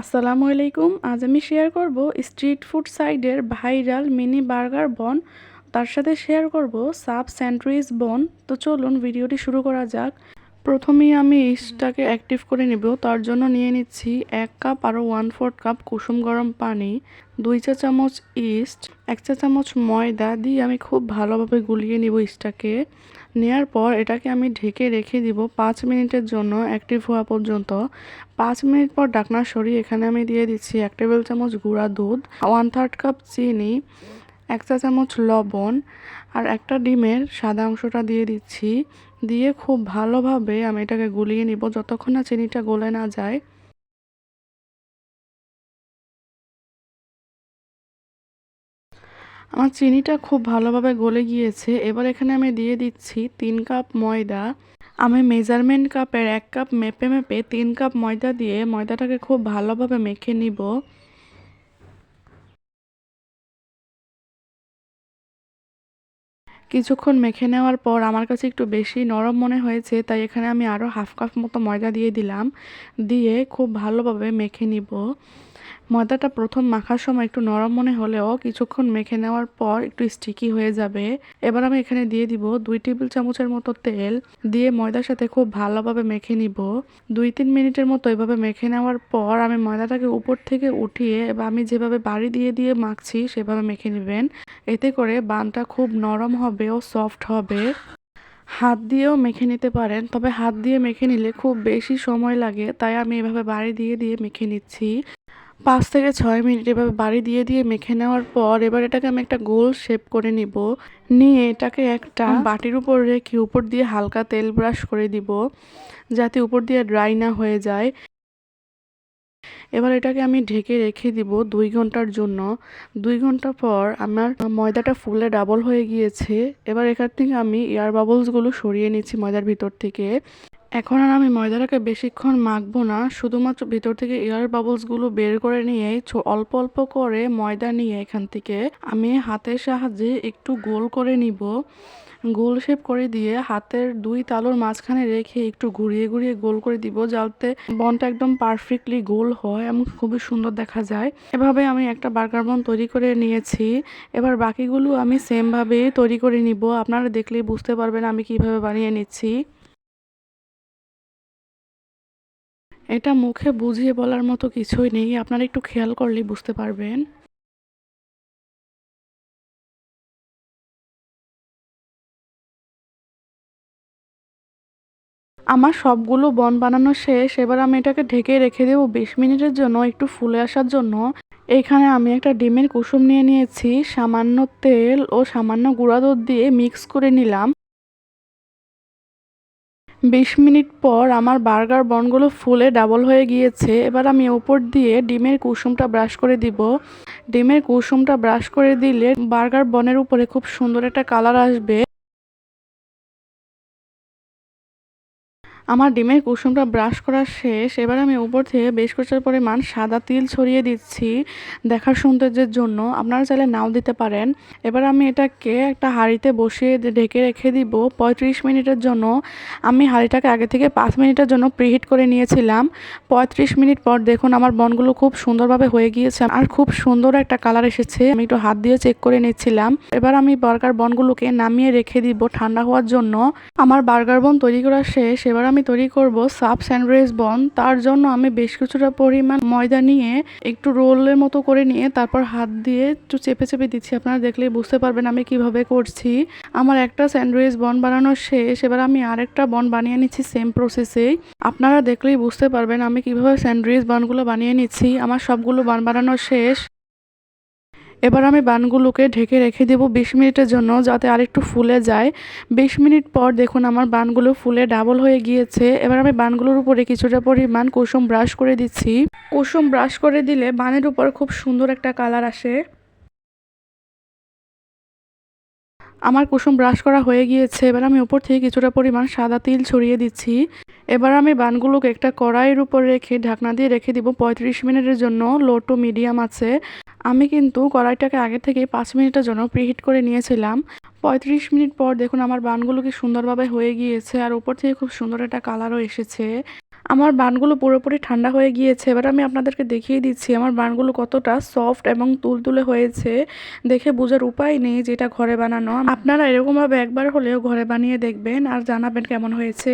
আসসালামু আলাইকুম। আজ আমি শেয়ার করব স্ট্রিট ফুড সাইডের ভাইরাল মিনি বার্গার বন তার সাথে শেয়ার করব সাব স্যান্ডউইচ বন তো চলুন ভিডিওটি শুরু করা যাক। প্রথমেই আমি ইস্টটাকে অ্যাক্টিভ করে নেব, তার জন্য নিয়ে নিচ্ছি এক কাপ আরও ওয়ান ফোর্থ কাপ কুসুম গরম পানি, দুই চা চামচ ইস্ট, এক চা চামচ ময়দা দিয়ে আমি খুব ভালোভাবে গুলিয়ে নিব ইস্টটাকে। নেয়ার পর এটাকে আমি ঢেকে রেখে দিব পাঁচ মিনিটের জন্য অ্যাক্টিভ হওয়া পর্যন্ত। পাঁচ মিনিট পর ডাকনা সরিয়ে এখানে আমি দিয়ে দিচ্ছি এক টেবিল চামচ গুঁড়া দুধ ওয়ান থার্ড কাপ চিনি এক চা চামচ লবণ আর একটা ডিমের সাদা অংশটা দিয়ে দিচ্ছি। দিয়ে খুব ভালোভাবে আমি এটাকে গুলিয়ে নিব যতক্ষণ না চিনিটা গলে না যায়। আমার চিনিটা খুব ভালোভাবে গলে গিয়েছে। এবার এখানে আমি দিয়ে দিচ্ছি তিন কাপ ময়দা। আমি মেজারমেন্ট কাপের এক কাপ মেপে মেপে তিন কাপ ময়দা দিয়ে ময়দাটাকে খুব ভালোভাবে মেখে নিব। কিছুক্ষণ মেখে নেওয়ার পর আমার কাছে একটু বেশি নরম মনে হয়েছে, তাই এখানে আমি আরও হাফ কাপ মতো ময়দা দিয়ে দিলাম। দিয়ে খুব ভালোভাবে মেখে নিব। ময়দাটা প্রথম মাখার সময় একটু নরম মনে হলেও কিছুক্ষণ মেখে নেওয়ার পর একটু স্টিকি হয়ে যাবে। এবার আমি এখানে দিয়ে দিব দুই টেবিল চামচের মতো তেল। দিয়ে ময়দার সাথে খুব ভালোভাবে মেখে নিব। দুই তিন মিনিটের মতো এভাবে মেখে নেওয়ার পর আমি ময়দাটাকে উপর থেকে উঠিয়ে এবার আমি যেভাবে বাড়ি দিয়ে দিয়ে মাখছি সেভাবে মেখে নেবেন। এতে করে বানটা খুব নরম হবে ও সফট হবে। হাত দিয়েও মেখে নিতে পারেন, তবে হাত দিয়ে মেখে নিলে খুব বেশি সময় লাগে, তাই আমি এভাবে বাড়ি দিয়ে দিয়ে মেখে নিচ্ছি। পাঁচ থেকে ছয় মিনিট এভাবে বাড়ি দিয়ে দিয়ে মেখে নেওয়ার পর এবার এটাকে আমি একটা গোল শেপ করে নিব। নিয়ে এটাকে একটা বাটির উপর রেখে উপর দিয়ে হালকা তেল ব্রাশ করে দিব যাতে উপর দিয়ে ড্রাই না হয়ে যায়। এবার এটাকে আমি ঢেকে রেখে দিব দুই ঘণ্টার জন্য। দুই ঘণ্টা পর আমার ময়দাটা ফুলে ডাবল হয়ে গিয়েছে। এবার এখান থেকে আমি এয়ার বাবলসগুলো সরিয়ে নিচ্ছি ময়দার ভিতর থেকে। এখন আর আমি ময়দাটাকে বেশিক্ষণ মাখবো না, শুধুমাত্র ভিতর থেকে এয়ার বাবলসগুলো বের করে নিয়ে অল্প অল্প করে ময়দা নিয়ে এখান থেকে আমি হাতের সাহায্যে একটু গোল করে নিব। গোল শেপ করে দিয়ে হাতের দুই তালুর মাঝখানে রেখে একটু ঘুরিয়ে ঘুরিয়ে গোল করে দিব যাতে বনটা একদম পারফেক্টলি গোল হয় এবং খুবই সুন্দর দেখা যায়। এভাবে আমি একটা বার্গার বন তৈরি করে নিয়েছি। এবার বাকিগুলো আমি সেমভাবে তৈরি করে নিব। আপনারা দেখলেই বুঝতে পারবেন আমি কীভাবে বানিয়ে নিচ্ছি। এটা মুখে বুঝিয়ে বলার মতো কিছুই নেই। আপনারা একটু খেয়াল করলেই বুঝতে পারবেন। আমার সবগুলো বন বানানো শেষ। এবার আমি এটাকে ঢেকে রেখে দেবো বিশ মিনিটের জন্য একটু ফুলে আসার জন্য। এখানে আমি একটা ডিমের কুসুম নিয়ে নিয়েছি। সামান্য তেল ও সামান্য গুঁড়া দুধ দিয়ে মিক্স করে নিলাম। বিশ মিনিট পর আমার বার্গার বনগুলো ফুলে ডাবল হয়ে গিয়েছে, এবার আমি ওপর দিয়ে ডিমের কুসুমটা ব্রাশ করে দিব। ডিমের কুসুমটা ব্রাশ করে দিলে বার্গার বনের উপরে খুব সুন্দর একটা কালার আসবে। আমার ডিমের কুসুমটা ব্রাশ করা শেষ, এবার আমি উপর থেকে বেশ কিছু পরিমাণ সাদা তিল ছড়িয়ে দিচ্ছি দেখার সৌন্দর্যের জন্য। আপনারা চাইলে নাও দিতে পারেন। এবার আমি এটাকে একটা হাঁড়িতে বসিয়ে ঢেকে রেখে দিব। পঁয়ত্রিশ মিনিটের জন্য। আমি হাঁড়িটাকে আগে থেকে পাঁচ মিনিটের জন্য প্রিহিট করে নিয়েছিলাম। পঁয়ত্রিশ মিনিট পর দেখুন আমার বনগুলো খুব সুন্দরভাবে হয়ে গিয়েছে আর খুব সুন্দর একটা কালার এসেছে। আমি একটু হাত দিয়ে চেক করে নিচ্ছিলাম এবার আমি বার্গার বনগুলোকে নামিয়ে রেখে দিব ঠান্ডা হওয়ার জন্য। আমার বার্গার বন তৈরি করা শেষ। এবার আমি তৈরি করব সাব স্যান্ডউইচ বন। তার জন্য আমি বেশ কিছুটা পরিমাণ ময়দা নিয়ে একটু রোলের মতো করে নিয়ে তারপর হাত দিয়ে একটু চেপে চেপে দিচ্ছি। আপনারা দেখলেই বুঝতে পারবেন আমি কীভাবে করছি। আমার একটা স্যান্ডউইচ বন বানানো শেষ। এবার আমি আরেকটা বন বানিয়ে নিচ্ছি সেম প্রসেসেই আপনারা দেখলেই বুঝতে পারবেন আমি কীভাবে স্যান্ডউইচ বনগুলো বানিয়ে নিচ্ছি। আমার সবগুলো বন বানানো শেষ। এবার আমি বানগুলোকে ঢেকে রেখে দেবো বিশ মিনিটের জন্য যাতে আরেকটু ফুলে যায়। বিশ মিনিট পর দেখুন আমার বানগুলো ফুলে ডাবল হয়ে গিয়েছে। এবার আমি বানগুলোর উপরে কিছুটা পরিমাণ কুসুম ব্রাশ করে দিচ্ছি। কুসুম ব্রাশ করে দিলে বানের উপর খুব সুন্দর একটা কালার আসে। আমার কুসুম ব্রাশ করা হয়ে গিয়েছে, এবার আমি উপর থেকে কিছুটা পরিমাণ সাদা তিল ছড়িয়ে দিচ্ছি। এবার আমি বানগুলোকে একটা কড়াইয়ের উপর রেখে ঢাকনা দিয়ে রেখে দিব পঁয়ত্রিশ মিনিটের জন্য, লো টু মিডিয়াম আছে। আমি কিন্তু কড়াইটাকে আগে থেকে পাঁচ মিনিটের জন্য প্রিহিট করে নিয়েছিলাম। পঁয়ত্রিশ মিনিট পর দেখুন আমার বানগুলো কি সুন্দরভাবে হয়ে গিয়েছে, আর উপর থেকে খুব সুন্দর একটা কালারও এসেছে। আমার বানগুলো পুরোপুরি ঠান্ডা হয়ে গিয়েছে। এবার আমি আপনাদেরকে দেখিয়ে দিচ্ছি আমার বানগুলো কতটা সফট এবং তুলতুলে হয়েছে। দেখে বোঝার উপায় নেই যেটা ঘরে বানানো। আপনারা এরকমভাবে একবার হলেও ঘরে বানিয়ে দেখবেন আর জানাবেন কেমন হয়েছে।